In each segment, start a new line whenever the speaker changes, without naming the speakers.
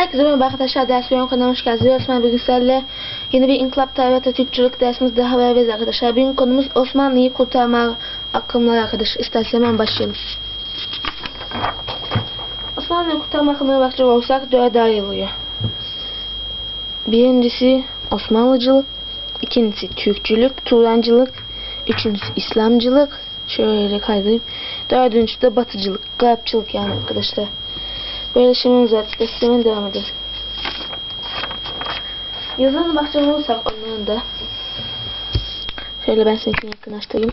Herkese merhaba arkadaşlar. Ders Beyon kanalına hoş geldiniz. Osman bugün yeni bir İnkılap Tarihi ve Atatürkçülük dersimiz daha beraberiz arkadaşlar. Bugün konumuz Osmanlı'yı kurtarma akımları arkadaşlar. İsterseniz hemen başlayalım. Osmanlı'yı kurtarma akımları bakacak olursak dörde ayrılıyor. Birincisi Osmanlıcılık, ikincisi Türkçülük, Turancılık, üçüncüsü İslamcılık, şöyle kaydırayım. Dördüncüsü de Batıcılık, Garapçılık yani arkadaşlar. Şeyimiz var. Derslerine devam edelim. Yazılımına bakacak olursak onların da. Şöyle ben seninkini yakınlaştırayım.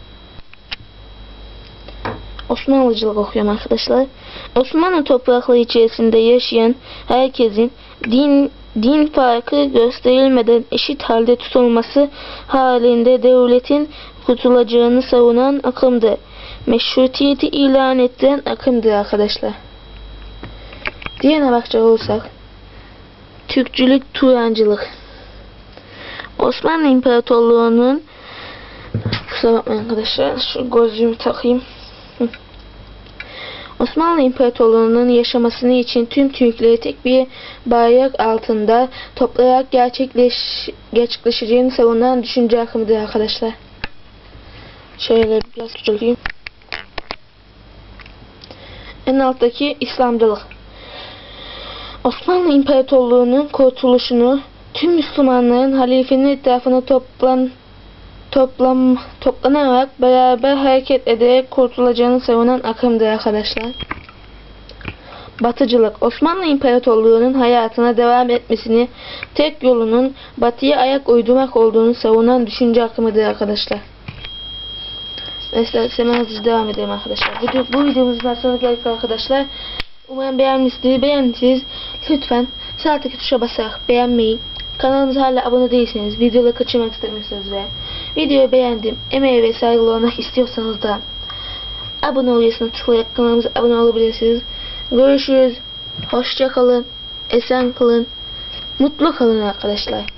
Osmanlıcılık okuyorum arkadaşlar. Osmanlı toprakları içerisinde yaşayan herkesin din din farkı gösterilmeden eşit halde tutulması halinde devletin kurtulacağını savunan akımdır. Meşrutiyeti ilan eden akımdır arkadaşlar. Diğerine bakacak olursak Türkçülük, Turancılık. Osmanlı İmparatorluğu'nun kusura bakmayın arkadaşlar şu gözlüğümü takayım. Osmanlı İmparatorluğu'nun yaşamasını için tüm Türkleri tek bir bayrak altında toplayarak gerçekleş, gerçekleşeceğini savunan düşünce akımıdır arkadaşlar. Şöyle biraz küçülteyim. En alttaki İslamcılık. Osmanlı İmparatorluğu'nun kurtuluşunu tüm Müslümanların halifenin etrafına toplan toplam toplanarak beraber hareket ederek kurtulacağını savunan akımdır arkadaşlar. Batıcılık Osmanlı İmparatorluğu'nun hayatına devam etmesini tek yolunun batıya ayak uydurmak olduğunu savunan düşünce akımıdır arkadaşlar. Mesela hemen devam edelim arkadaşlar. Bu, bu videomuzdan sonra geldik arkadaşlar. Umarım beğenmişsiniz. Beğendiyseniz lütfen sağ alttaki tuşa basarak beğenmeyi, kanalımıza hala abone değilseniz, videoları kaçırmak istemiyorsanız ve videoyu beğendim, emeğe ve saygılı olmak istiyorsanız da abone ol tıklayarak kanalımıza abone olabilirsiniz. Görüşürüz. Hoşça kalın. Esen kalın. Mutlu kalın arkadaşlar.